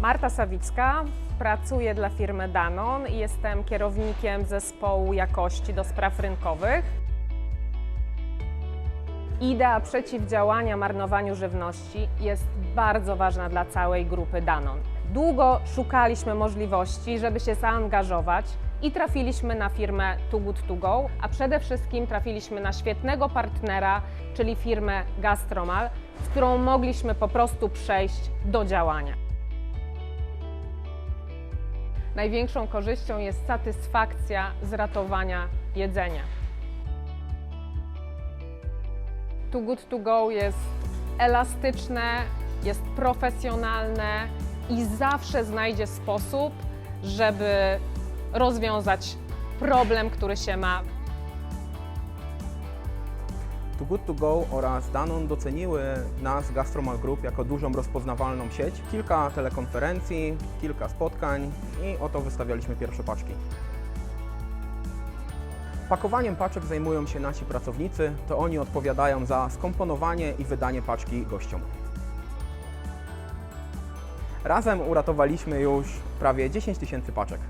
Marta Sawicka, pracuję dla firmy Danon i jestem kierownikiem zespołu jakości do spraw rynkowych. Idea przeciwdziałania marnowaniu żywności jest bardzo ważna dla całej grupy Danon. Długo szukaliśmy możliwości, żeby się zaangażować i trafiliśmy na firmę Too Good To Go, a przede wszystkim trafiliśmy na świetnego partnera, czyli firmę Gastromal, z którą mogliśmy po prostu przejść do działania. Największą korzyścią jest satysfakcja z ratowania jedzenia. Too Good To Go jest elastyczne, jest profesjonalne i zawsze znajdzie sposób, żeby rozwiązać problem, który się ma Too Good To Go oraz Danon doceniły nas Gastromal Group jako dużą rozpoznawalną sieć. Kilka telekonferencji, kilka spotkań i oto wystawialiśmy pierwsze paczki. Pakowaniem paczek zajmują się nasi pracownicy, to oni odpowiadają za skomponowanie i wydanie paczki gościom. Razem uratowaliśmy już prawie 10 tysięcy paczek.